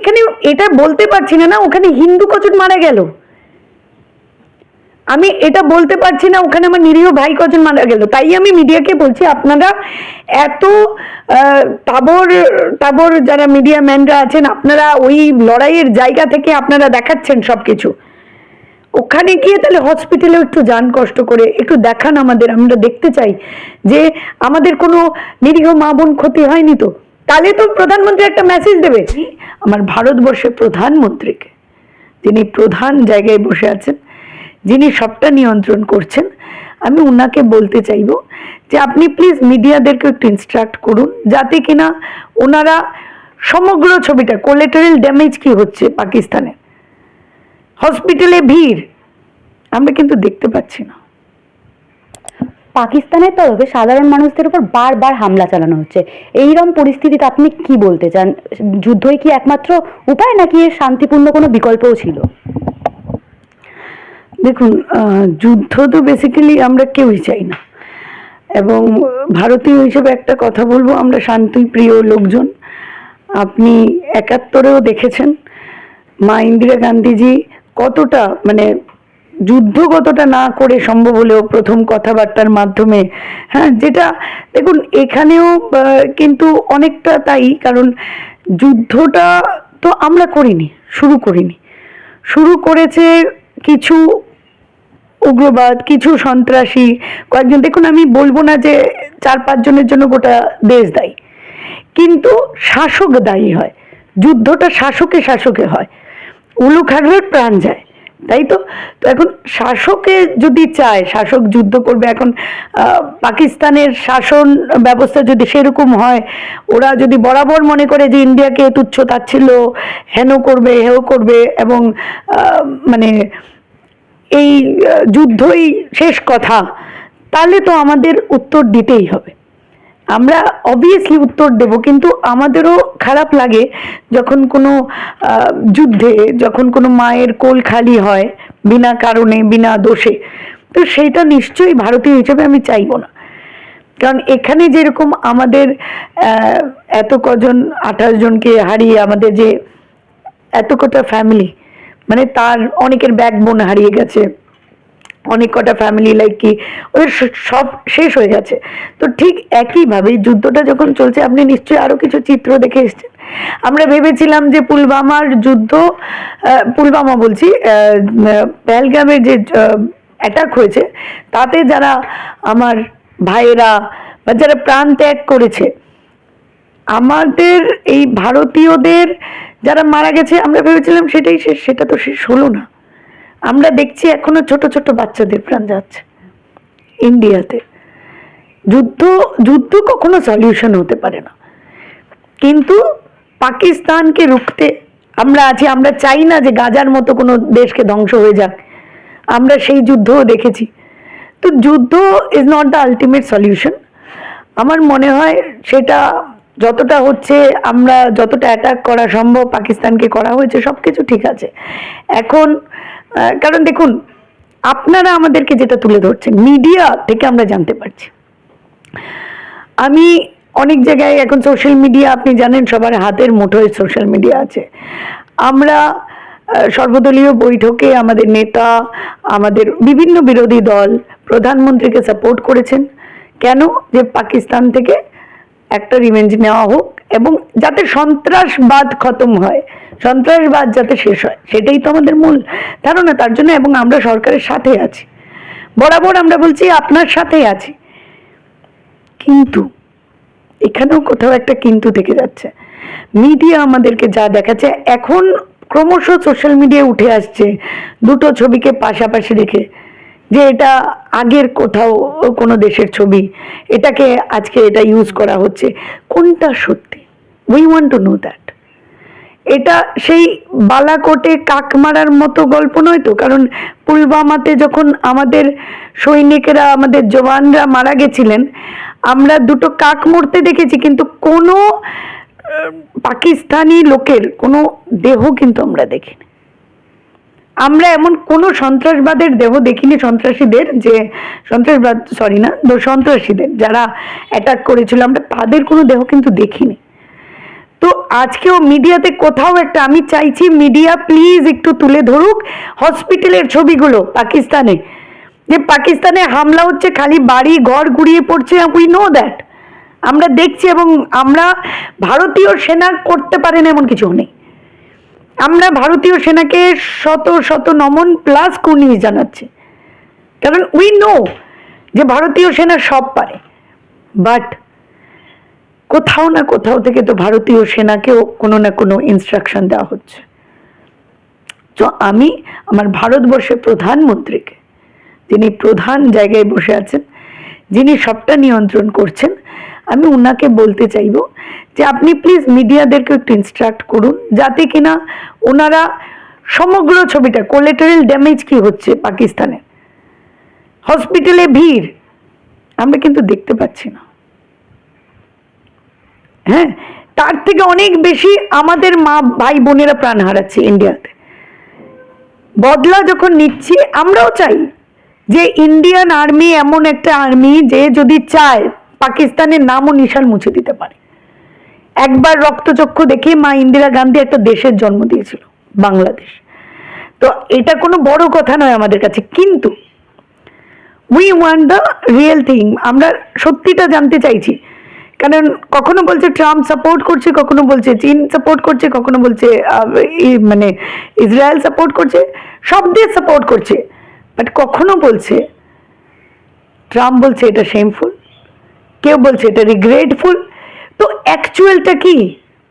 এখানে এটা বলতে পারছি না না, ওখানে হিন্দু কজন মারা গেল? আমি এটা বলতে পারছি না, ওখানে আমার নিরীহ ভাই কজন মারা গেল? তাই আমি মিডিয়াকে বলছি, আপনারা এত তাবর তাবর যারা মিডিয়া ম্যানরা আছেন, আপনারা ওই লড়াইয়ের জায়গা থেকে আপনারা দেখাচ্ছেন সবকিছু। ওখানে গিয়ে তাহলে হসপিটালে একটু যান কষ্ট করে, একটু দেখান আমাদের, আমরা দেখতে চাই যে আমাদের কোনো নিরীহ মা বোন ক্ষতি হয়নি তো? তাহলে তো প্রধানমন্ত্রী একটা মেসেজ দেবে। আমার ভারতবর্ষের প্রধানমন্ত্রীকে। যিনি প্রধান জায়গায় বসে আছেন, যিনি সবটা নিয়ন্ত্রণ করছেন। আমি ওনাকে বলতে চাইব যে আপনি প্লিজ মিডিয়াদেরকে একটু ইনস্ট্রাক্ট করুন, যাতে কিনা ওনারা সমগ্র ছবিটা কোলেটারাল ড্যামেজ কি হচ্ছে পাকিস্তানে? হসপিটালে ভিড়, আমরা কিন্তু দেখতে পাচ্ছি না। পাকিস্তানের তরফে সাধারণ মানুষদের উপর বারবার হামলা চালানো হচ্ছে। এইরকম পরিস্থিতিতে আপনি কি বলতে চান? যুদ্ধই কি একমাত্র উপায়, নাকি এর শান্তিপূর্ণ কোনো বিকল্পও ছিল? দেখুন যুদ্ধ তো বেসিক্যালি আমরা কেউই চাই না। এবং ভারতীয় হিসেবে একটা কথা বলব, আমরা শান্তিপ্রিয় লোকজন। আপনি একাত্তরেও দেখেছেন, মা ইন্দিরা গান্ধীজি কতটা মানে যুদ্ধ কতটা না করে সম্ভব হলেও প্রথম কথাবার্তার মাধ্যমে হ্যাঁ যেটা, দেখুন, এখানেও কিন্তু অনেকটা তাই, কারণ যুদ্ধটা তো আমরা করিনি, শুরু করিনি। শুরু করেছে কিছু উগ্রবাদ, কিছু সন্ত্রাসী, কয়েকজন, দেখুন, আমি বলব না যে চার পাঁচ জনের জন্য গোটা দেশ দায়ী, কিন্তু শাসক দায়ী হয়, যুদ্ধটা শাসকে শাসকে হয় উলু খাগড়ার প্রাণ যায়। তাই তো? তো এখন শাসকে যদি চায়, শাসক যুদ্ধ করবে, এখন পাকিস্তানের শাসন ব্যবস্থা যদি সেরকম হয়, ওরা যদি বরাবর মনে করে যে ইন্ডিয়াকে তুচ্ছ তাচ্ছিল্য হেন করবে, হেও করবে এবং মানে এই যুদ্ধই শেষ কথা, তাহলে তো আমাদের উত্তর দিতেই হবে। আমরা অবভিয়াসলি উত্তর দেব, কিন্তু আমাদেরও খারাপ লাগে যখন কোনো যুদ্ধে যখন কোনো মায়ের কোল খালি হয়, বিনা কারণে, বিনা দোষে। তো সেইটা নিশ্চয়ই ভারতীয় হিসেবে আমি চাইব না। কারণ এখানে যেরকম আমাদের এত কজন, আঠাশ জনকে হারিয়ে আমাদের যে এত কটা ফ্যামিলি মানে তার অনেকের ব্যাকবোন হারিয়ে গেছে। অনেক কটা ফ্যামিলি লাইক কি, ওদের সব শেষ হয়ে গেছে। তো ঠিক একইভাবে যুদ্ধটা যখন চলছে, আপনি নিশ্চয়ই আরও কিছু চিত্র দেখে এসেছেন। আমরা ভেবেছিলাম যে পুলবামার যুদ্ধ পুলবামা বলছি পেহেলগামের যে অ্যাটাক হয়েছে, তাতে যারা আমার ভাইয়েরা বা যারা প্রাণ ত্যাগ করেছে, আমাদের এই ভারতীয়দের যারা মারা গেছে, আমরা ভেবেছিলাম সেটাই শেষ, সেটা তো শেষ হলো না। আমরা দেখছি এখনও ছোট ছোট বাচ্চাদের প্রাণ যাচ্ছে ইন্ডিয়াতে। যুদ্ধ যুদ্ধ কখনো সলিউশন হতে পারে না। কিন্তু পাকিস্তানকে রুখতে আমরা আছি, আমরা চাই না যে গাজার মতো কোনো দেশকে ধ্বংস হয়ে যাক। আমরা সেই যুদ্ধও দেখেছি। তো যুদ্ধ is not the ultimate solution আমার মনে হয় সেটা যতটা হচ্ছে, আমরা যতটা অ্যাটাক করা সম্ভব, পাকিস্তানকে করা হয়েছে সব কিছু ঠিক আছে। এখন কারণ দেখুন, আপনারা আমাদেরকে যেটা তুলে ধরছেন, মিডিয়া থেকে আমরা জানতে পারছি। আমি অনেক জায়গায় এখন সোশ্যাল মিডিয়া আপনি জানেন সবার হাতের মুঠোয় সোশ্যাল মিডিয়া আছে। আমরা সর্বদলীয় বৈঠকে আমাদের নেতা, আমাদের বিভিন্ন বিরোধী দল, প্রধানমন্ত্রীকে সাপোর্ট করেছেন। কেন? যে পাকিস্তান থেকে একটা রিভেঞ্জ নেওয়া হোক এবং যাতে সন্ত্রাসবাদ খতম হয়। সন্ত্রাসবাদ যাতে শেষ হয়, সেটাই তো আমাদের মূল ধারণা, তার জন্য এবং আমরা সরকারের সাথে আছি। বরাবর আমরা বলছি, আপনার সাথেই আছি। কিন্তু এখানেও কোথাও একটা কিন্তু থেকে যাচ্ছে। মিডিয়া আমাদেরকে যা দেখাচ্ছে, এখন ক্রমশ সোশ্যাল মিডিয়ায় উঠে আসছে দুটো ছবিকে পাশাপাশি রেখে, যে এটা আগের কোথাও কোনো দেশের ছবি, এটাকে আজকে এটা ইউজ করা হচ্ছে। কোনটা সত্যি? We want to know that এটা সেই বালাকোটে কাক মারার মতো গল্প নয় তো? কারণ পুলওয়ামাতে যখন আমাদের সৈনিকেরা, আমাদের জওয়ানরা মারা গেছিলেন, আমরা দুটো কাক মরতে দেখেছি, কিন্তু কোনো পাকিস্তানি লোকের কোনো দেহ কিন্তু আমরা দেখিনি। আমরা এমন কোনো সন্ত্রাসবাদের দেহ দেখিনি সন্ত্রাসীদের যে, সন্ত্রাসবাদ সরি না, সন্ত্রাসীদের যারা অ্যাটাক করেছিল, আমরা তাদের কোনো দেহ কিন্তু দেখিনি। তো আজকেও মিডিয়াতে কোথাও একটা, আমি চাইছি মিডিয়া প্লিজ একটু তুলে ধরুক হসপিটালের ছবিগুলো পাকিস্তানে। যে পাকিস্তানে হামলা হচ্ছে, খালি বাড়ি, ঘর গুড়িয়ে পড়ছে উই নো দ্যাট আমরা দেখছি এবং আমরা ভারতীয় সেনা করতে পারেন এমন কিছু নেই। আমরা ভারতীয় সেনাকে শত শত নমন প্লাস কুর্নিশ জানাচ্ছি। কারণ উই নো যে ভারতীয় সেনা সব পারে। বাট কোথাও না কোথাও থেকে তো ভারতীয় সেনাকেও কোনো না কোনো ইনস্ট্রাকশন দেওয়া হচ্ছে। তো আমি আমার ভারতবর্ষের প্রধানমন্ত্রীকে, যিনি প্রধান জায়গায় বসে আছেন, যিনি সবটা নিয়ন্ত্রণ করছেন, আমি ওনাকে বলতে চাইব যে আপনি প্লিজ মিডিয়াদেরকে একটু ইনস্ট্রাক্ট করুন, যাতে কিনা ওনারা সমগ্র ছবিটা কোলেটারাল ড্যামেজ কি হচ্ছে পাকিস্তানে? হসপিটালে ভিড়, আমরা কিন্তু দেখতে পাচ্ছি না। হ্যাঁ? তার থেকে অনেক বেশি আমাদের মা, ভাই, বোনেরা প্রাণ হারাচ্ছে ইন্ডিয়াতে। বদলা যখন নিচ্ছি, আমরাও চাই যে ইন্ডিয়ান আর্মি এমন একটা আর্মি যে যদি চায়, পাকিস্তানের নাম ও নিশান মুছে দিতে পারে। একবার রক্তচক্ষু দেখে মা ইন্দিরা গান্ধী একটা দেশের জন্ম দিয়েছিল, বাংলাদেশ। তো এটা কোনো বড় কথা নয় আমাদের কাছে, কিন্তু we want the real thing আমরা সত্যিটা জানতে চাইছি। কারণ কখনো বলছে ট্রাম্প সাপোর্ট করছে, কখনো বলছে চীন সাপোর্ট করছে, কখনো বলছে মানে ইসরায়েল সাপোর্ট করছে, সব দেশ সাপোর্ট করছে। বাট কখনো বলছে, ট্রাম্প বলছে এটা শেমফুল কেউ বলছে এটা রিগ্রেটফুল তো অ্যাকচুয়ালটা কি?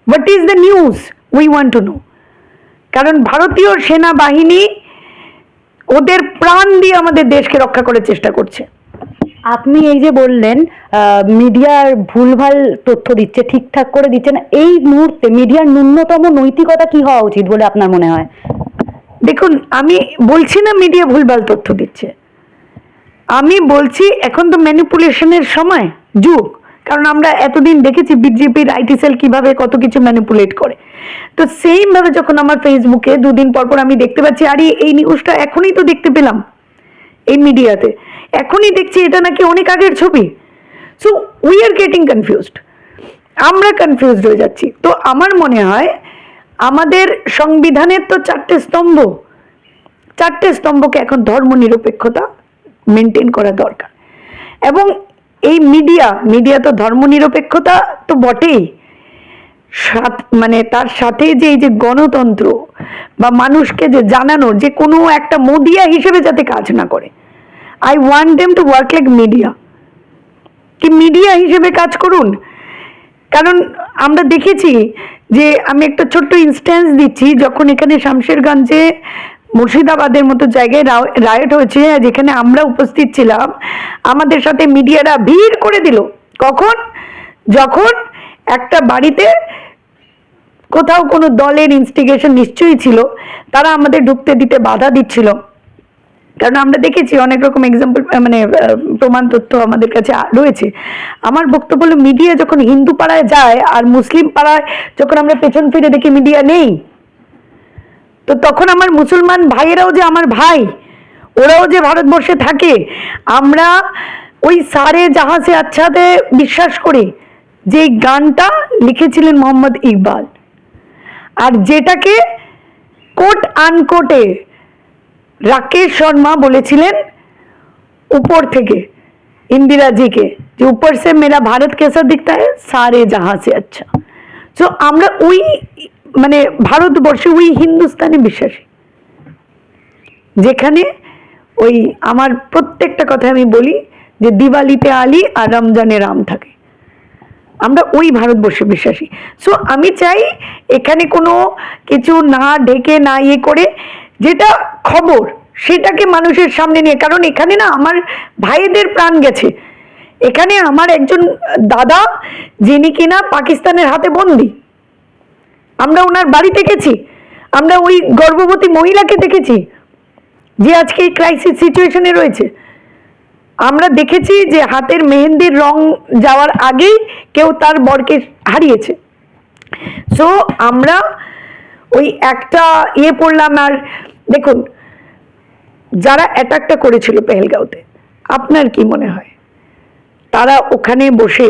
What is the news we want to know কারণ ভারতীয় সেনাবাহিনী ওদের প্রাণ দিয়ে আমাদের দেশকে রক্ষা করার চেষ্টা করছে। আপনি এই যে বললেন মিডিয়ার ভুলভাল তথ্য দিচ্ছে, ঠিকঠাক করে দিচ্ছে না, এই মুহূর্তে মিডিয়ার ন্যূনতম নৈতিকতা কি হওয়া উচিত বলে আপনার মনে হয়? দেখুন, আমি বলছি না মিডিয়া ভুলভাল তথ্য দিচ্ছে। আমি বলছি এখন তো ম্যানিপুলেশনের সময়, যুগ। কারণ আমরা এতদিন দেখেছি বিজেপির আইটি সেল কীভাবে কত কিছু ম্যানিপুলেট করে। তো সেম ভাবে যখন আমার ফেসবুকে দুদিন পর পর আমি দেখতে পাচ্ছি, আরে, এই নিউজটা এখনই তো দেখতে পেলাম, এই মিডিয়াতে। এখনই দেখছি এটা নাকি অনেক আগের ছবি। So we are getting confused আমরা কনফিউজড হয়ে যাচ্ছি। তো আমার মনে হয় আমাদের সংবিধানের তো চারটে স্তম্ভ। চারটে স্তম্ভকে এখন ধর্ম নিরপেক্ষতা মেনটেন করা দরকার। এবং এই মিডিয়া মিডিয়া তো ধর্ম নিরপেক্ষতা তো বটেই। মানে তার সাথে যে এই যে গণতন্ত্র বা মানুষকে যে জানানোর যে কোনো একটা মিডিয়া হিসেবে যাতে কাজ না করে। I want them to work like media কি মিডিয়া হিসেবে কাজ করুন? কারণ আমরা দেখেছি যে আমি একটা ছোট্ট ইনস্ট্যান্স দিচ্ছি, যখন এখানে শামশেরগঞ্জে মুর্শিদাবাদের মতো জায়গায় রায়ট হয়েছে, যেখানে আমরা উপস্থিত ছিলাম, আমাদের সাথে মিডিয়ারা ভিড় করে দিল। কখন? যখন একটা বাড়িতে কোথাও কোনো দলের ইনস্টিগেশন নিশ্চয়ই ছিল, তারা আমাদের ঢুকতে দিতে বাধা দিচ্ছিল। কারণ আমরা দেখেছি অনেক রকম এক্সাম্পল মানে প্রমাণ তথ্য আমাদের কাছে রয়েছে। আমার বক্তব্য হলো মিডিয়া যখন হিন্দু পাড়ায় যায় আর মুসলিম পাড়ায় যখন আমরা পেছন ফিরে দেখি মিডিয়া নেই, তো তখন আমার মুসলমান ভাইয়েরাও যে আমার ভাই, ওরাও যে ভারতবর্ষে থাকে, আমরা ওই সারে জাহাজে আচ্ছাতে বিশ্বাস করি যে গানটা লিখেছিলেন মোহাম্মদ ইকবাল। আর যেটাকে কোট আনকোটে রাকেশ শর্মা বলেছিলেন উপর থেকে, ইন্দিরাজিকে, যে উপর সে মেরা ভারত কেসা দিখতা है সারে জাহাঁ সে আচ্ছা। তো আমরা ওই মানে ভারতবর্ষে ওই হিন্দুস্তানে বিশ্বাসী। যেখানে ওই আমার প্রত্যেকটা কথা আমি বলি যে দিওয়ালিতে আলী আর রমজানে রাম থাকে। আমরা ওই ভারতবর্ষে বিশ্বাসী। সো আমি চাই এখানে কোনো কিছু না ঢেকে না ইয়ে করে যেটা খবর, সেটাকে মানুষের সামনে নিয়ে। কারণ এখানে না আমার ভাইদের প্রাণ গেছে। এখানে আমার একজন দাদা, যিনি কিনা পাকিস্তানের হাতে বন্দি। আমরা ওনার বাড়িতে গেছি আমরা ওই গর্ভবতী মহিলাকে দেখেছি, যে আজকে এই ক্রাইসিস সিচুয়েশনে রয়েছে। আমরা দেখেছি যে হাতের মেহেন্দির রং যাওয়ার আগেই কেউ তার বরকে হারিয়েছে। সো আমরা ওই একটা ইয়ে পড়লাম আর দেখুন, যারা অ্যাটাকটা করেছিল পেহেলগাঁওতে, আপনার কি মনে হয়? তারা ওখানে বসে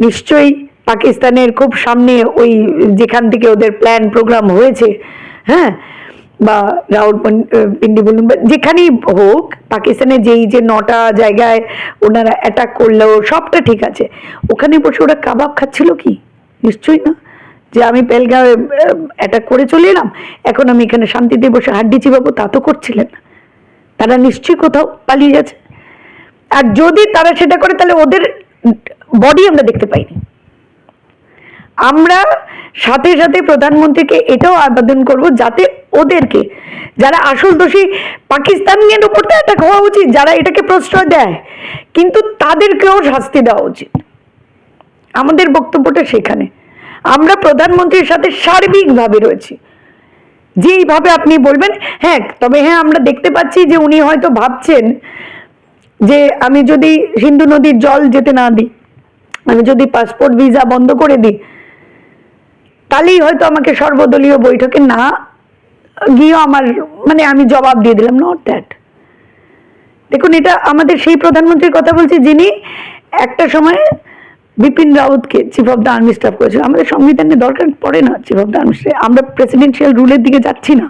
নিশ্চয়ই পাকিস্তানের খুব সামনে ওই যেখান থেকে ওদের প্ল্যান প্রোগ্রাম হয়েছে হ্যাঁ? বা রাউল পিন্ডি বলুন যেখানেই হোক পাকিস্তানে যেই যে নটা জায়গায় ওনারা অ্যাটাক করল, সবটা ঠিক আছে। ওখানে বসে ওরা কাবাব খাচ্ছিল কি? নিশ্চয়ই না। যে আমি পেলগাঁও অ্যাটাক করে চলে এলাম। এখন আমি এখানে শান্তিতে বসে হাড্ডি চিবাবো, তা তো করছিলেন তারা নিশ্চয়ই কোথাও পালিয়ে গেছে। আর যদি তারা সেটা করে, তাহলে ওদের বডি আমরা দেখতে পাইনি। আমরা সাথে সাথে প্রধানমন্ত্রীকে এটাও আবেদন করব, যাতে ওদেরকে, যারা আসল দোষী পাকিস্তানের উপর তো অ্যাটাক হওয়া উচিত, যারা এটাকে প্রশ্রয় দেয়, কিন্তু তাদেরকেও শাস্তি দেওয়া উচিত। আমাদের বক্তব্যটা সেখানে। আমরা প্রধানমন্ত্রীর সাথে সার্বিকভাবে রয়েছি। যেইভাবে আপনি বলবেন হ্যাঁ তবে হ্যাঁ আমরা দেখতে পাচ্ছি যে উনি হয়তো ভাবছেন যে আমি যদি সিন্ধু নদীর জল যেতে না দিই, আমি যদি পাসপোর্ট ভিসা বন্ধ করে দিই, তাহলেই হয়তো আমাকে সর্বদলীয় বৈঠকে না গিয়েও আমার মানে আমি জবাব দিয়ে দিলাম নট দ্যাট দেখুন, এটা আমাদের সেই প্রধানমন্ত্রীর কথা বলছি যিনি একটা সময় Bipin রাউতকে chief of the army staff করেছিল। আমাদের সংবিধানে দরকার পড়ে না chief of the army staff আমরা প্রেসিডেন্সিয়াল রুলের দিকে যাচ্ছি না।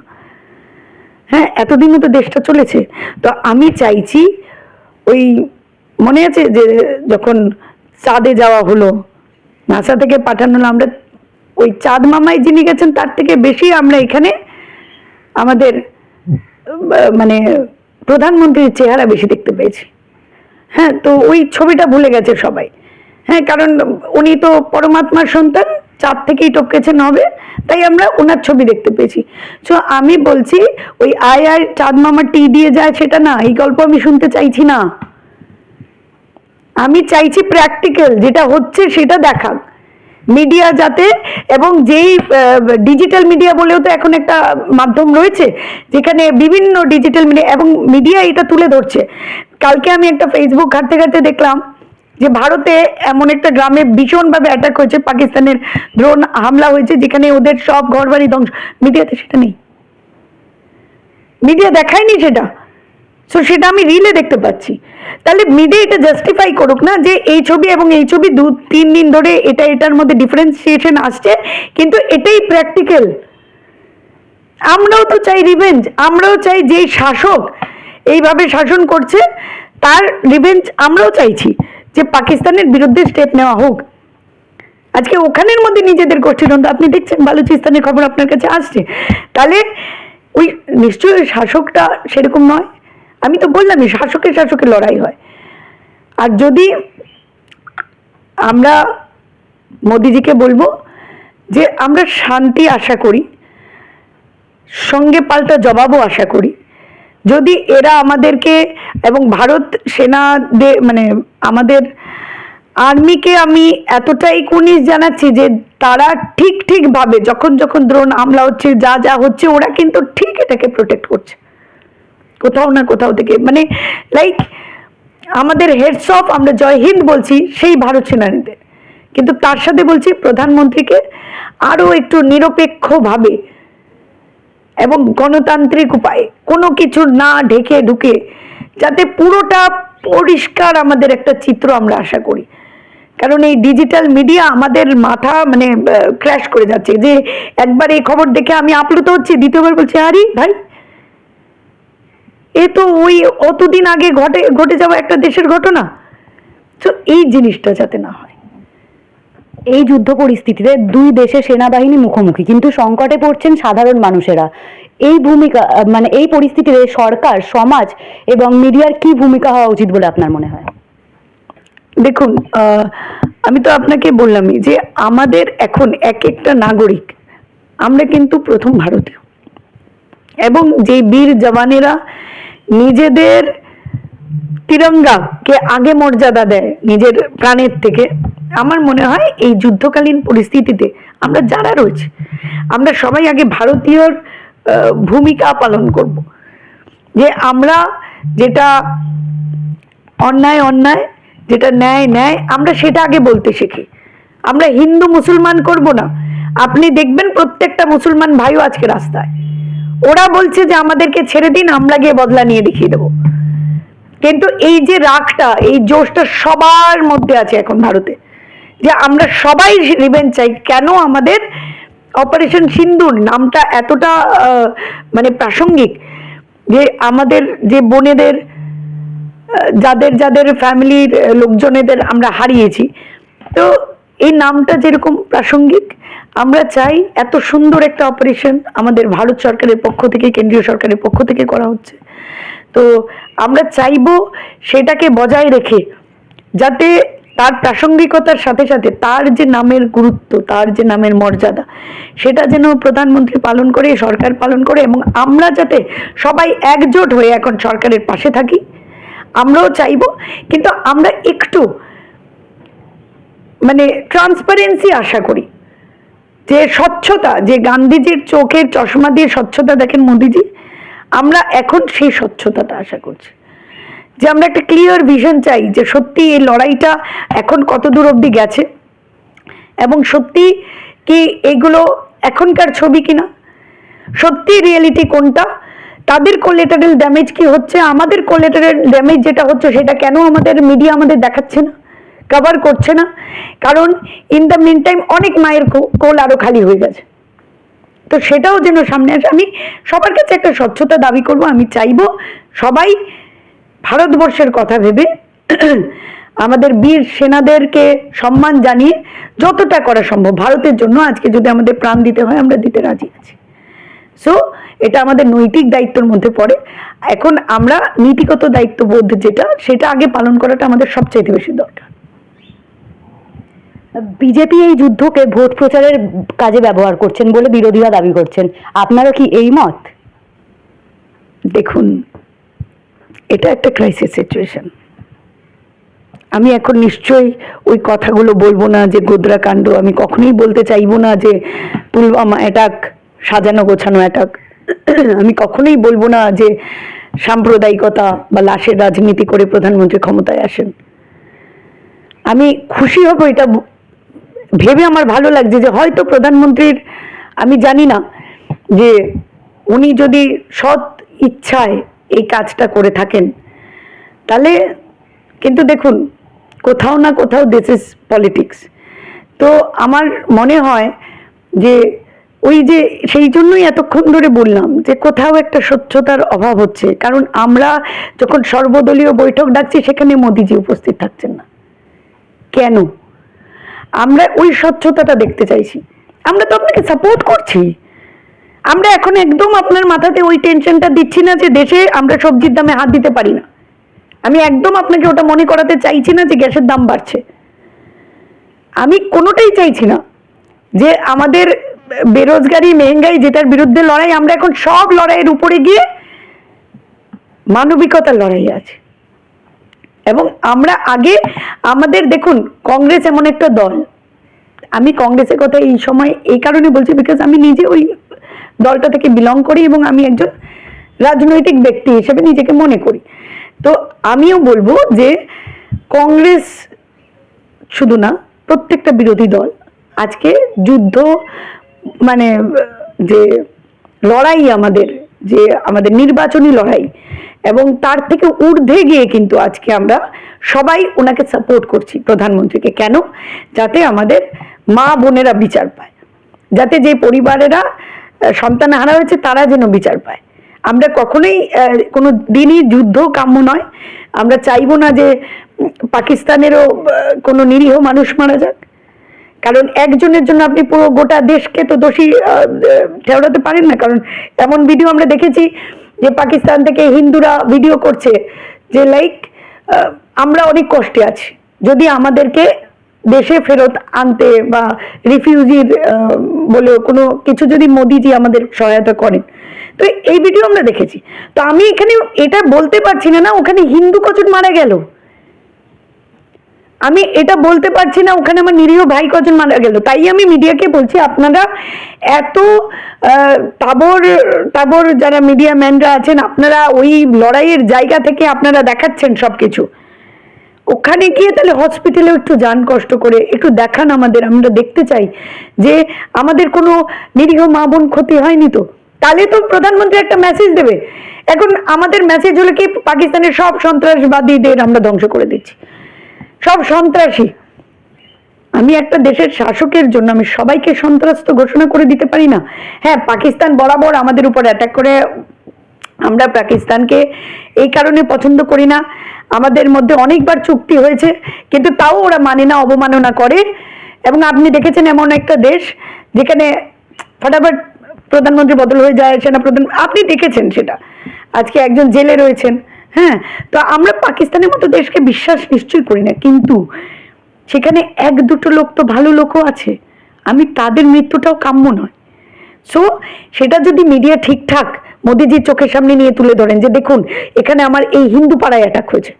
হ্যাঁ এতদিনও তো দেশটা চলেছে। তো আমি চাইছি ওই মনে আছে যে যখন চাঁদে যাওয়া হলো, নাসা থেকে পাঠানো হলো, আমরা ওই চাঁদ মামাই যিনি গেছেন, তার থেকে বেশি আমরা এখানে আমাদের মানে প্রধানমন্ত্রীর চেহারা বেশি দেখতে পেয়েছি। হ্যাঁ তো ওই ছবিটা ভুলে গেছে সবাই। হ্যাঁ কারণ উনি তো পরমাত্মার সন্তান, চাঁদ থেকেই টপকেছেন হবে। তাই আমরা ওনার ছবি দেখতে পেয়েছি। তো আমি বলছি, ওই আয় আয় চাঁদ মামা টি দিয়ে যায় সেটা না, এই গল্প আমি শুনতে চাইছি না। আমি চাইছি প্র্যাকটিক্যাল যেটা হচ্ছে সেটা দেখাক। মিডিয়া যাতে, এবং যেই ডিজিটাল মিডিয়া বলেও তো এখন একটা মাধ্যম রয়েছে, যেখানে বিভিন্ন ডিজিটাল মিডিয়া এবং মিডিয়া এটা তুলে ধরছে। কালকে আমি একটা ফেসবুক ঘাটতে ঘাটতে দেখলাম যে ভারতে এমন একটা গ্রামে ভীষণভাবে অ্যাটাক হয়েছে, পাকিস্তানের ড্রোন হামলা হয়েছে, যেখানে ওদের সব ঘরবাড়ি ধ্বংস। মিডিয়াতে সেটা নেই। মিডিয়া দেখায়নি সেটা। সো সেটা আমি রিলে দেখতে পাচ্ছি। তাহলে মিডিয়া এটা জাস্টিফাই করুক না যে এই ছবি এবং এই ছবি দু, তিন দিন ধরে এটা, এটার মধ্যে ডিফারেন্সিয়েশন আসছে, কিন্তু এটাই প্র্যাকটিক্যাল আমরাও তো চাই রিভেঞ্জ আমরাও চাই যে শাসক এইভাবে শাসন করছে, তার রিভেঞ্জ আমরাও চাইছি। যে পাকিস্তানের বিরুদ্ধে স্টেপ নেওয়া হোক। আজকে ওখানের মধ্যে নিজেদের গোষ্ঠীদ্বন্দ্ব আপনি দেখছেন বালুচিস্তানের খবর আপনার কাছে আসছে। তাহলে ওই নিশ্চয়ই শাসকটা সেরকম নয়। আমি তো বললামই শাসকের শাসকের লড়াই হয়। আর যদি আমরা মোদিজিকে বলব যে আমরা শান্তি আশা করি, সঙ্গে পাল্টা জবাবও আশা করি যদি এরা আমাদেরকে এবং ভারত সেনাদে মানে আমাদের আর্মিকে আমি এতটাই কুনিশ জানাচ্ছি যে তারা ঠিক ঠিকভাবে যখন যখন দ্রোণ হামলা হচ্ছে, যা যা হচ্ছে, ওরা কিন্তু ঠিক এটাকে প্রোটেক্ট করছে। কোথাও না কোথাও থেকে। মানে লাইক আমাদের হেডস অফ আমরা জয় হিন্দ বলছি, সেই ভারত সেনানীদের। কিন্তু তার সাথে বলছি প্রধানমন্ত্রীকে আরও একটু নিরপেক্ষভাবে এবং গণতান্ত্রিক উপায়ে কোনো কিছু না ঢেকে ঢুকে যাতে পুরোটা পরিষ্কার আমাদের একটা চিত্র আমরা আশা করি। কারণ এই ডিজিটাল মিডিয়া আমাদের মাথা মানে ক্র্যাশ করে যাচ্ছে। যে একবার এই খবর দেখে আমি আপ্লুত হচ্ছি, দ্বিতীয়বার বলছি, আরে ভাই, এ তো ওই অতদিন আগে ঘটে ঘটে যাওয়া একটা দেশের ঘটনা। তো এই জিনিসটা যাতে না হয়। এই যুদ্ধ পরিস্থিতিতে দুই দেশের সেনাবাহিনী মুখোমুখি, কিন্তু সংকটে পড়ছেন সাধারণ মানুষেরা। এই ভূমিকা মানে এই পরিস্থিতিতে সরকার, সমাজ এবং মিডিয়ার কি ভূমিকা হওয়া উচিত বলে আপনার মনে হয়? দেখুন আমি তো আপনাকে বললামই যে আমাদের এখন এক একটা নাগরিক, আমরা কিন্তু প্রথম ভারতীয়। এবং যে বীর জওয়ানেরা নিজেদের তিরঙ্গাকে আগে মর্যাদা দেয় নিজের প্রাণের থেকে, আমার মনে হয় এই যুদ্ধকালীন পরিস্থিতিতে আমরা যারা রয়েছে, আমরা সবাই আগে ভারতীয়র ভূমিকা পালন করব। যে আমরা যেটা অন্যায় অন্যায়, যেটা ন্যায় ন্যায়, আমরা সেটা আগে বলতে শিখি। আমরা হিন্দু মুসলমান করব না। আপনি দেখবেন প্রত্যেকটা মুসলমান ভাইও আজকে রাস্তায়। ওরা বলছে যে আমাদেরকে ছেড়ে দিন, আমরা গিয়ে বদলা নিয়ে দেখিয়ে দেবো। কিন্তু এই যে রাগটা, এই জোশটা সবার মধ্যে আছে এখন ভারতে। যে আমরা সবাই রিভেঞ্জ চাই, কেন আমাদের অপারেশন সিন্দুর নামটা এতটা মানে প্রাসঙ্গিক যে আমাদের যে বোনেদের যাদের যাদের ফ্যামিলির লোকজনেদের আমরা হারিয়েছি। তো এই নামটা যেরকম প্রাসঙ্গিক, আমরা চাই এত সুন্দর একটা অপারেশন আমাদের ভারত সরকারের পক্ষ থেকে, কেন্দ্রীয় সরকারের পক্ষ থেকে করা হচ্ছে। তো আমরা চাইব সেটাকে বজায় রেখে যাতে তার প্রাসঙ্গিকতার সাথে সাথে তার যে নামের গুরুত্ব, তার যে নামের মর্যাদা, সেটা যেন প্রধানমন্ত্রী পালন করে, সরকার পালন করে এবং আমরা যাতে সবাই একজোট হয়ে এখন সরকারের পাশে থাকি, আমরাও চাইব। কিন্তু আমরা একটু মানে ট্রান্সপারেন্সি আশা করি। যে স্বচ্ছতা, যে গান্ধীজির চোখের চশমা দিয়ে স্বচ্ছতা দেখেন মোদিজি আমরা এখন সেই স্বচ্ছতাটা আশা করছি। যে আমরা একটা ক্লিয়ার ভিশন চাই যে সত্যি এই লড়াইটা এখন কত দূর অবধি গেছে এবং সত্যি কি এগুলো এখনকার ছবি কিনা? সত্যি রিয়েলিটি কোনটা? তাদের কোলেটারাল ড্যামেজ কি হচ্ছে? আমাদের কোলেটারাল ড্যামেজ যেটা হচ্ছে সেটা কেন আমাদের মিডিয়া আমাদের দেখাচ্ছে না? কভার করছে না? কারণ ইন দ্য মিন টাইম অনেক মায়ের কোল আরও খালি হয়ে গেছে। তো সেটাও যেন সামনে আসে। আমি সবার কাছে একটা স্বচ্ছতা দাবি করব, আমি চাইব সবাই ভারতবর্ষের কথা ভেবে আমাদের বীর সেনাদেরকে সম্মান জানিয়ে যতটা করা সম্ভব ভারতের জন্য আজকে যদি আমাদের প্রাণ দিতে হয়, আমরা দিতে রাজি আছি। সো এটা আমাদের নৈতিক দায়িত্বের মধ্যে পড়ে। এখন আমরা নীতিগত দায়িত্ববোধ যেটা, সেটা আগে পালন করাটা আমাদের সবচাইতে বেশি দরকার। বিজেপি এই যুদ্ধকে ভোট প্রচারের কাজে ব্যবহার করছেন বলে বিরোধীরা দাবি করছেন। আপনারও কি এই মত? দেখুন, এটা একটা ক্রাইসিস সিচুয়েশন আমি এখন নিশ্চয়ই ওই কথাগুলো বলব না যে গোদরা কাণ্ড, আমি কখনোই বলতে চাইব না যে পুলওয়ামা অ্যাটাক সাজানো গোছানো অ্যাটাক আমি কখনোই বলব না যে সাম্প্রদায়িকতা বা লাশের রাজনীতি করে প্রধানমন্ত্রী ক্ষমতায় আসেন। আমি খুশি হব এটা ভেবে আমার ভালো লাগছে যে হয়তো প্রধানমন্ত্রীর, আমি জানি না, যে উনি যদি সৎ ইচ্ছায় এই কাজটা করে থাকেন, তাহলে কিন্তু দেখুন, কোথাও না কোথাও দিস ইজ পলিটিক্স তো আমার মনে হয় যে ওই যে সেই জন্যই এতক্ষণ ধরে বললাম যে কোথাও একটা স্বচ্ছতার অভাব হচ্ছে, কারণ আমরা যখন সর্বদলীয় বৈঠক ডাকছি সেখানে মোদিজি উপস্থিত থাকছেন না। কেন? আমরা ওই স্বচ্ছতাটা দেখতে চাইছি। আমরা তো আপনাকে সাপোর্ট করছি। আমরা এখন একদম আপনার মাথাতে ওই টেনশনটা দিচ্ছি না যে দেশে আমরা সবজির দামে হাত দিতে পারি না। আমি একদম আপনাকে ওটা মনে করাতে চাইছি না যে গ্যাসের দাম বাড়ছে। আমি কোনোটাই চাইছি না যে আমাদের বেরোজগারি, মেহেঙ্গাই, যেটার বিরুদ্ধে লড়াই, আমরা এখন সব লড়াইয়ের উপরে গিয়ে মানবিকতার লড়াই আছে। এবং আমরা আগে আমাদের দেখুন, কংগ্রেস এমন একটা দল। আমি কংগ্রেসের কথা এই সময় এই কারণে বলছি বিকজ আমি নিজে ওই দলটা থেকে বিলং করি এবং আমি একজন রাজনৈতিক ব্যক্তি হিসেবে নিজেকে মনে করি। তো আমিও বলব যে কংগ্রেস শুধু না, প্রত্যেকটা বিরোধী দল, আজকে যুদ্ধ মানে যে লড়াই আমাদের, যে আমাদের নির্বাচনী লড়াই এবং তার থেকে ঊর্ধ্বে গিয়ে কিন্তু আজকে আমরা সবাই ওনাকে সাপোর্ট করছি প্রধানমন্ত্রীকে। কেন? যাতে আমাদের মা বোনেরা বিচার পায়। যাতে যে পরিবারেরা সন্তান হারা হয়েছে তারা যেন বিচার পায়। আমরা কখনোই কোনো দিনই যুদ্ধ কাম্য নয়। আমরা চাইব না যে পাকিস্তানেরও কোনো নিরীহ মানুষ মারা যাক। কারণ একজনের জন্য আপনি পুরো গোটা দেশকে তো দোষী ঠেওড়াতে পারেন না। কারণ এমন ভিডিও আমরা দেখেছি যে পাকিস্তান থেকে হিন্দুরা ভিডিও করছে যে লাইক আমরা অনেক কষ্টে আছি। যদি আমাদেরকে দেশে ফেরত আনতে বা রিফিউজির বলে কোনো কিছু যদি মোদিজি আমাদের সহায়তা করেন। তো এই ভিডিও আমরা দেখেছি। তো আমি এখানে এটা বলতে পারছি না না, ওখানে হিন্দু কচুর মারা গেল? আমি এটা বলতে পারছি না, ওখানে আমার নিরীহ ভাই কজন মারা গেল। তাই আমি মিডিয়াকে বলছি, আপনারা এত তাবর তাবর যারা মিডিয়া ম্যানরা আছেন, আপনারা ওই লড়াইয়ের জায়গা থেকে আপনারা দেখাচ্ছেন সব কিছু ওখানে গিয়ে তাহলে হসপিটালে একটু যান কষ্ট করে, একটু দেখান আমাদের, আমরা দেখতে চাই যে আমাদের কোনো নিরীহ মা বোন ক্ষতি হয়নি তো। তাহলে তো প্রধানমন্ত্রী একটা মেসেজ দেবে। এখন আমাদের মেসেজ হলো কি, পাকিস্তানের সব সন্ত্রাসবাদীদের আমরা ধ্বংস করে দিচ্ছি। সব সন্ত্রাসী। আমি একটা দেশের শাসকের জন্য আমি সবাইকে সন্ত্রাস্ত ঘোষণা করে দিতে পারি না। হ্যাঁ পাকিস্তান বরাবর আমাদের উপর অ্যাটাক করে আমরা পাকিস্তানকে এই কারণে পছন্দ করি না। আমাদের মধ্যে অনেকবার চুক্তি হয়েছে, কিন্তু তাও ওরা মানে না, অবমাননা করে। এবং আপনি দেখেছেন এমন একটা দেশ যেখানে ফটাফট প্রধানমন্ত্রী বদল হয়ে যায়, সেনা প্রধান আপনি দেখেছেন সেটা। আজকে একজন জেলে রয়েছেন। হ্যাঁ তো আমরা পাকিস্তানের মতো দেশকে বিশ্বাস নিশ্চয়ই করি না, কিন্তু সেখানে এক দুটো লোক তো ভালো লোকও আছে। আমি তাদের মৃত্যুটাও কাম্য নয়। সো সেটা যদি মিডিয়া ঠিকঠাক মোদিজির চোখের সামনে নিয়ে তুলে ধরেন যে দেখুন, এখানে আমার এই হিন্দু পাড়ায় অ্যাটাক হয়েছে।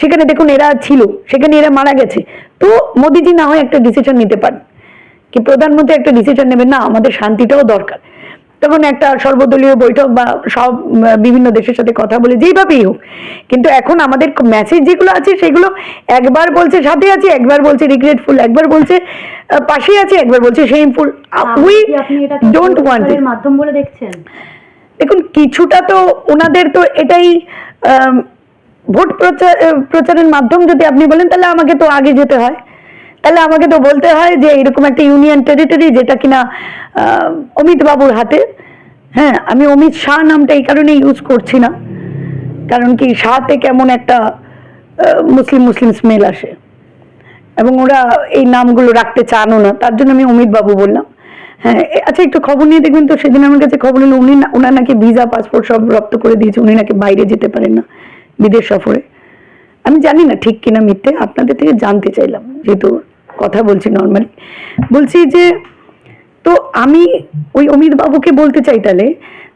সেখানে দেখুন এরা ছিল, সেখানে এরা মারা গেছে। তো মোদিজি না হয় একটা ডিসিশন নিতে পারেন। কি প্রধানমন্ত্রী একটা ডিসিশন নেবেন, না, আমাদের শান্তিটাও দরকার। তখন একটা সর্বদলীয় বৈঠক বা সব বিভিন্ন দেশের সাথে কথা বলে যেইভাবেই হোক কিন্তু এখন আমাদের মেসেজ যেগুলো আছে সেগুলো একবার বলছে সাথে আছে একবার বলছে রিগ্রেটফুল একবার বলছে পাশে আছে একবার বলছে শেমফুল উই ডোন্ট ওয়ান্ট মাধ্যম বলে দেখছেন? দেখুন কিছুটা তো ওনাদের তো এটাই ভোট প্রচার প্রচারের মাধ্যম যদি আপনি বলেন তাহলে আমাকে তো আগে যেতে হয়। তাহলে আমাকে তো বলতে হয় যে এরকম একটা ইউনিয়ন টেরিটরি যেটা কিনা অমিত বাবুর হাতে। হ্যাঁ আমি অমিত শাহ নামটা এই কারণে ইউজ করছি না। কারণ কি, শাহতে কেমন একটা মুসলিম মুসলিম স্মেল আসে। এবং ওরা এই নামগুলো রাখতে চানও না। তার জন্য আমি অমিত বাবু বললাম। হ্যাঁ আচ্ছা একটু খবর নিয়ে দেখবেন তো, সেদিন আমার কাছে খবর হলো উনি ওনার নাকি ভিসা পাসপোর্ট সব রপ্ত করে দিয়েছে। উনি নাকি বাইরে যেতে পারেন না, বিদেশ সফরে। আমি জানি না ঠিক কিনা মিথ্যে, আপনাদের থেকে জানতে চাইলাম, যেহেতু কথা বলছি নর্মালি বলছি যে, তো আমি ওই অমিত বাবুকে বলতে চাই তাহলে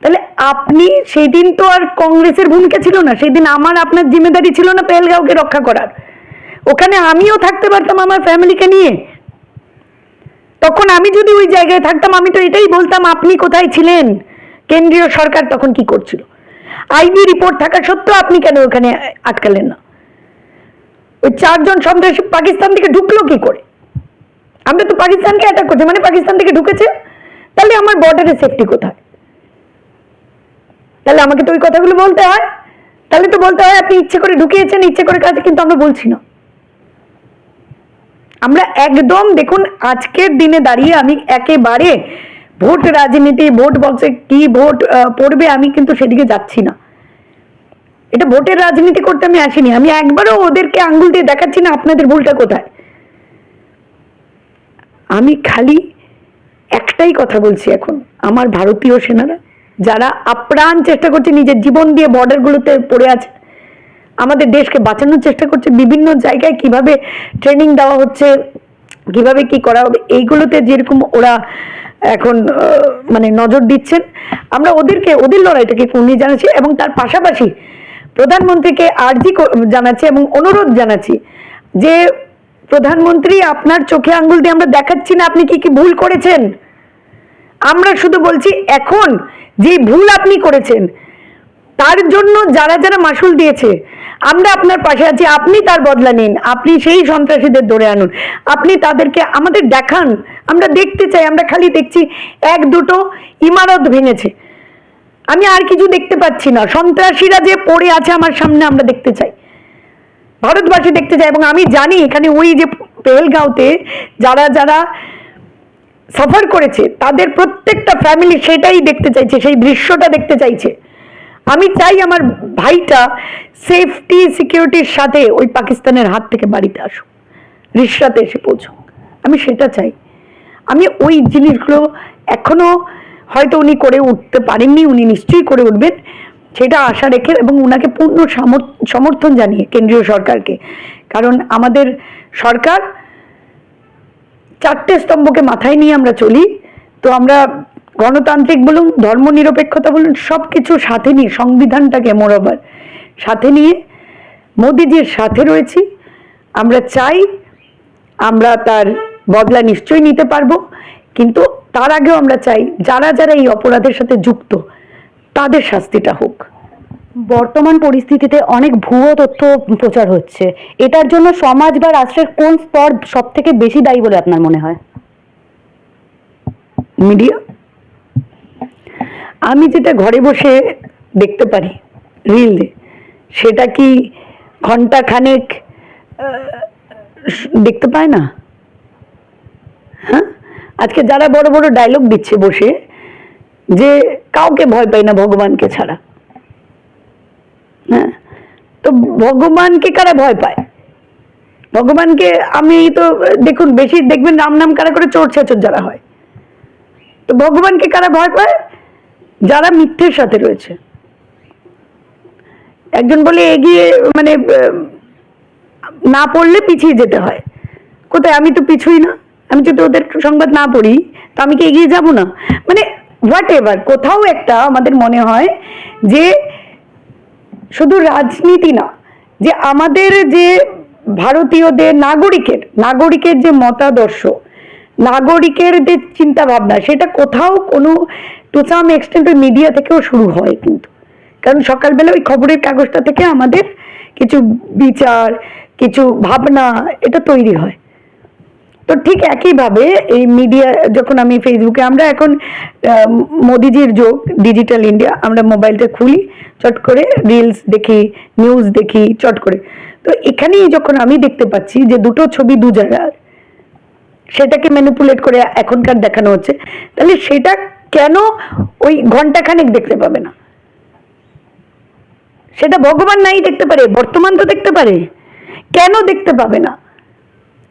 তাহলে আপনি সেই দিন তো আর কংগ্রেসের ভূমিকা ছিল না সেই দিন আমার আপনার জিম্মেদারি ছিল না পেহেলগাঁওকে রক্ষা করার। ওখানে আমিও থাকতে পারতাম আমার ফ্যামিলিকে নিয়ে। তখন আমি যদি ওই জায়গায় থাকতাম, আমি তো এটাই বলতাম, আপনি কোথায় ছিলেন? কেন্দ্রীয় সরকার তখন কি করছিল? আইবি রিপোর্ট থাকা সত্ত্বেও আপনি কেন ওখানে আটকালেন না? ওই চারজন সন্ত্রাসী পাকিস্তান থেকে ঢুকলো কি করে? আমরা তো পাকিস্তানকে অ্যাটাক করছি মানে পাকিস্তান থেকে ঢুকেছে? তাহলে আমার বর্ডারে সেফটি কোথায়? তাহলে আমাকে তো ওই কথাগুলো বলতে হয়। তাহলে তো বলতে হয় আপনি ইচ্ছে করে ঢুকিয়েছেন, ইচ্ছে করে কাজে, কিন্তু আমরা বলছি না। আমরা একদম দেখুন, আজকের দিনে দাঁড়িয়ে আমি একেবারে ভোট রাজনীতি, ভোট বক্সে কি ভোট পড়বে আমি কিন্তু সেদিকে যাচ্ছি না। এটা ভোটের রাজনীতি করতে আমি আসিনি। আমি একবারও ওদেরকে আঙ্গুল দিয়ে দেখাচ্ছি না আপনাদের ভুলটা কোথায়। আমি খালি একটাই কথা বলছি এখন, আমার ভারতীয় সেনারা, যারা আপ্রাণ চেষ্টা করছে নিজের জীবন দিয়ে বর্ডারগুলোতে পড়ে আছে, আমাদের দেশকে বাঁচানোর চেষ্টা করছে, বিভিন্ন জায়গায় কীভাবে ট্রেনিং দেওয়া হচ্ছে, কীভাবে কি করা হবে, এইগুলোতে যেরকম ওরা এখন মানে নজর দিচ্ছেন, আমরা ওদেরকে, ওদের লড়াইটাকে কর্নি জানাচ্ছি এবং তার পাশাপাশি প্রধানমন্ত্রীকে আর্জি জানাচ্ছি এবং অনুরোধ জানাচ্ছি যে প্রধানমন্ত্রী আপনার চোখে আঙ্গুল দিয়ে আমরা দেখাচ্ছি না, আপনি কি কি ভুল করেছেন? আমরা শুধু বলছি এখন যে ভুল আপনি করেছেন, তার জন্য যারা যারা মাসুল দিয়েছে, আমরা আপনার পাশে আছি, আপনি তার বদলা নিন, আপনি সেই সন্ত্রাসীদের ধরে আনুন, আপনি তাদেরকে আমাদের দেখান, আমরা দেখতে চাই, আমরা খালি দেখছি, এক দুটো ইমারত ভেঙেছে। আমি আর কিছু দেখতে পাচ্ছি না। সন্ত্রাসীরা যে পড়ে আছে আমার সামনে আমরা দেখতে চাই। ভারতবাসী দেখতে চাই এবং আমি জানি এখানে ওই যে পেহেলগাঁওতে যারা যারা সাফার করেছে, তাদের প্রত্যেকটা ফ্যামিলি সেটাই দেখতে চাইছে, সেই দৃশ্যটা দেখতে চাইছে। আমি চাই আমার ভাইটা সেফটি সিকিউরিটির সাথে ওই পাকিস্তানের হাত থেকে বাড়িতে আসুক, রিসরাতে এসে পৌঁছুক। আমি সেটা চাই। আমি ওই জিনিসগুলো এখনও হয়তো উনি করে উঠতে পারেননি, উনি নিশ্চয়ই করে উঠবেন। সেটা আশা রেখে এবং ওনাকে পূর্ণ সামর- সমর্থন জানিয়ে কেন্দ্রীয় সরকারকে। কারণ আমাদের সরকার চারটে স্তম্ভকে মাথায় নিয়ে আমরা চলি। তো আমরা গণতান্ত্রিক বলুন, ধর্মনিরপেক্ষতা বলুন সব কিছু সাথে নিয়ে, সংবিধানটাকে মোরবার সাথে নিয়ে, মোদিজির সাথে রয়েছি। আমরা চাই আমরা তার বদলা নিশ্চয়ই নিতে পারব। কিন্তু তার আগেও আমরা চাই যারা যারা এই অপরাধের সাথে যুক্ত তাদের শাস্তিটা হোক। বর্তমান পরিস্থিতিতে অনেক ভুয়ো তথ্য প্রচার হচ্ছে। এটার জন্য সমাজ বা রাষ্ট্রের কোন স্তর সব থেকে বেশি দায়ী বলে আপনার মনে হয়? মিডিয়া? আমি যেটা ঘরে বসে দেখতে পারি রিল সেটা কি ঘণ্টা খানেক দেখতে পায় না? হ্যাঁ? আজকে যারা বড় বড় ডায়লগ দিচ্ছে বসে, যে কাউকে ভয় পাই না ভগবানকে ছাড়া। হ্যাঁ? তো ভগবানকে কারা ভয় পায়? ভগবানকে আমি তো, দেখুন, বেশি দেখবেন রাম নাম কারা করে চোর ছেচর যারা হয়। তো ভগবানকে কারা ভয় পায়? যারা মিথ্যের সাথে রয়েছে। একজন বলে এগিয়ে মানে না পড়লে পিছিয়ে যেতে হয়। কোথায়? আমি তো পিছুই না। আমি যদি ওদের সংবাদ না পড়ি, তো আমি কি এগিয়ে যাব না? মানে হোয়াট এভার কোথাও একটা আমাদের মনে হয় যে শুধু রাজনীতি না, যে আমাদের যে ভারতীয়দের নাগরিকের নাগরিকের যে মতাদর্শ, নাগরিকের যে চিন্তা ভাবনা সেটা কোথাও কোনো টু সাম এক্সটেন্ট ওই মিডিয়া থেকেও শুরু হয় কিন্তু। কারণ সকালবেলা ওই খবরের কাগজটা থেকে আমাদের কিছু বিচার, কিছু ভাবনা, এটা তৈরি হয়। তো ঠিক একইভাবে এই মিডিয়া যখন আমি ফেসবুকে আমরা এখন মোদিজির যোগ ডিজিটাল ইন্ডিয়া আমরা মোবাইলটা খুলি, চট করে রিলস দেখি নিউজ দেখি, চট করে। তো এখানেই যখন আমি দেখতে পাচ্ছি যে দুটো ছবি দু জায়গার সেটাকে ম্যানিপুলেট করে এখনকার দেখানো হচ্ছে, তাহলে সেটা কেন ওই ঘন্টাখানেক দেখতে পাবে না? সেটা ভগবান নাই দেখতে পারে, বর্তমান তো দেখতে পারে। কেন দেখতে পাবে না?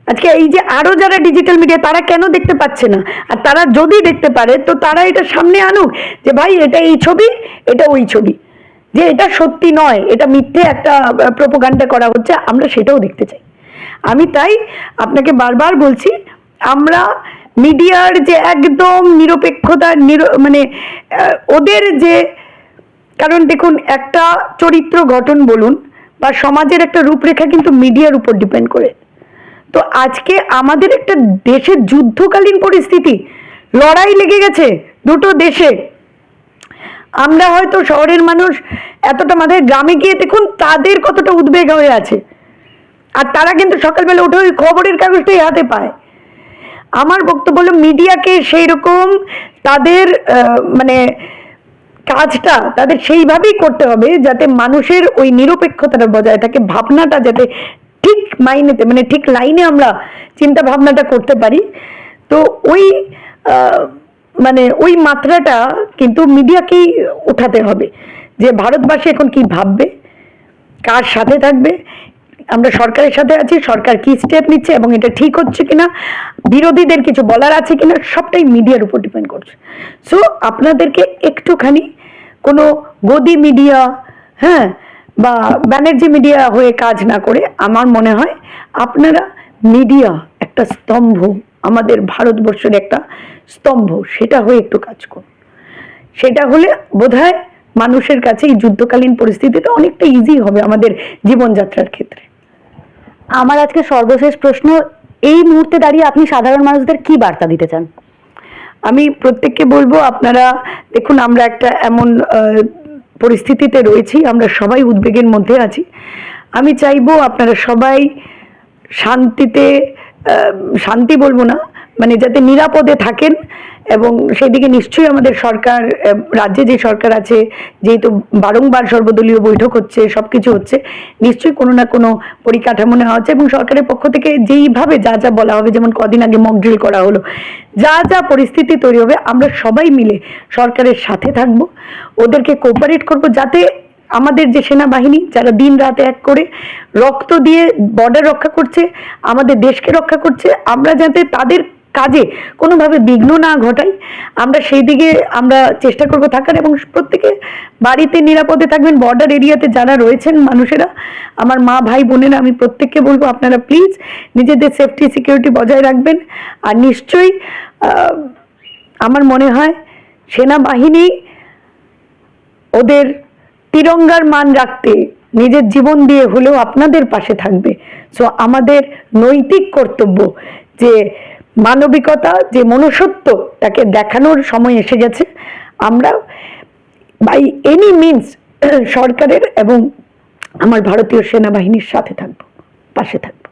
আজকে এই যে আরও যারা ডিজিটাল মিডিয়া তারা কেন দেখতে পাচ্ছে না? আর তারা যদি দেখতে পারে, তো তারা এটা সামনে আনুক যে, ভাই, এটা এই ছবি, এটা ওই ছবি। যে, এটা সত্যি নয়, এটা মিথ্যে একটা প্রোপোগান্ডা করা হচ্ছে, আমরা সেটাও দেখতে চাই। আমি তাই আপনাকে বারবার বলছি, আমরা মিডিয়ার যে একদম নিরপেক্ষতা, নির- মানে ওদের যে, কারণ দেখুন, একটা চরিত্র গঠন বলুন, বা সমাজের একটা রূপরেখা কিন্তু মিডিয়ার উপর ডিপেন্ড করে। তো আজকে আমাদের একটা দেশের যুদ্ধকালীন পরিস্থিতি। লড়াই লেগে গেছে দুটো দেশে। আমরা হয়তো শহরের মানুষ এতটা মাথায় গ্রামে গিয়ে দেখুন তাদের কতটা উদ্বেগ হয়ে আছে। আর তারা কিন্তু সকালবেলা উঠে ওই খবরের কাগজটাই হাতে পায়। আমার বক্তব্য হলো, মিডিয়াকে সেই রকম তাদের মানে কাজটা তাদের সেইভাবেই করতে হবে যাতে মানুষের ওই নিরপেক্ষতাটা বজায় থাকে, ভাবনাটা যাতে ঠিক মাইনেতে মানে ঠিক লাইনে আমরা চিন্তা ভাবনাটা করতে পারি। তো ওই মানে ওই মাত্রাটা কিন্তু মিডিয়াকেই উঠাতে হবে যে ভারতবাসী এখন কি ভাববে, কার সাথে থাকবে, আমরা সরকারের সাথে আছি, সরকার কি স্টেপ নিচ্ছে এবং এটা ঠিক হচ্ছে কিনা, বিরোধীদের কিছু বলার আছে কিনা, সবটাই মিডিয়ার উপর ডিপেন্ড করছে। সো আপনাদেরকে একটুখানি কোনো গদি মিডিয়া হ্যাঁ বা ব্যানার্জি মিডিয়া হয়ে কাজ না করে আমার মনে হয় আপনারা মিডিয়া একটা স্তম্ভ আমাদের ভারতবর্ষের একটা স্তম্ভ সেটা হয়ে একটু কাজ করুন। সেটা হলে বোধহয় মানুষের কাছে এই যুদ্ধকালীন পরিস্থিতিতে অনেকটা ইজি হবে আমাদের জীবনযাত্রার ক্ষেত্রে। আমার আজকে সর্বশেষ প্রশ্ন এই মুহূর্তে দাঁড়িয়ে আপনি সাধারণ মানুষদের কি বার্তা দিতে চান? আমি প্রত্যেককে বলব আপনারা দেখুন আমরা একটা এমন আহ, পরিস্থিতিতে রয়েছি, আমরা সবাই উদ্বেগের মধ্যে আছি। আমি চাইব আপনারা সবাই শান্তিতে শান্তি বলব না মানে যাতে নিরাপদে থাকেন এবং সেদিকে নিশ্চয়ই আমাদের সরকার রাজ্যে যে সরকার আছে, যেহেতু বারংবার সর্বদলীয় বৈঠক হচ্ছে সব কিছু হচ্ছে, নিশ্চয়ই কোনো না কোনো পরিকাঠামো নেওয়া হচ্ছে এবং সরকারের পক্ষ থেকে যেইভাবে যা যা বলা হবে, যেমন কদিন আগে মক ড্রিল করা হলো, যা যা পরিস্থিতি তৈরি হবে, আমরা সবাই মিলে সরকারের সাথে থাকব, ওদেরকে কোপারেট করব যাতে আমাদের যে সেনাবাহিনী, যারা দিন রাত এক করে রক্ত দিয়ে বর্ডার রক্ষা করছে, আমাদের দেশকে রক্ষা করছে, আমরা যাতে তাদের কাজে কোনোভাবে বিঘ্ন না ঘটাই। আমরা সেই দিকে আমরা চেষ্টা করব থাকার এবং প্রত্যেকে বাড়িতে নিরাপদে থাকবেন বর্ডার এরিয়াতে যারা রয়েছেন মানুষেরা, আমার মা, ভাই, বোনেরা, আমি প্রত্যেককে বলব আপনারা প্লিজ নিজেদের সেফটি সিকিউরিটি বজায় রাখবেন। আর নিশ্চয়ই আমার মনে হয় সেনাবাহিনী ওদের তিরঙ্গার মান রাখতে নিজের জীবন দিয়ে হলেও আপনাদের পাশে থাকবে। সো আমাদের নৈতিক কর্তব্য যে মানবিকতা, যে মনুষ্যত্ব তাকে দেখানোর সময় এসে গেছে। আমরা বাই এনি মিনস সরকারের এবং আমার ভারতীয় সেনাবাহিনীর সাথে থাকব, পাশে থাকব।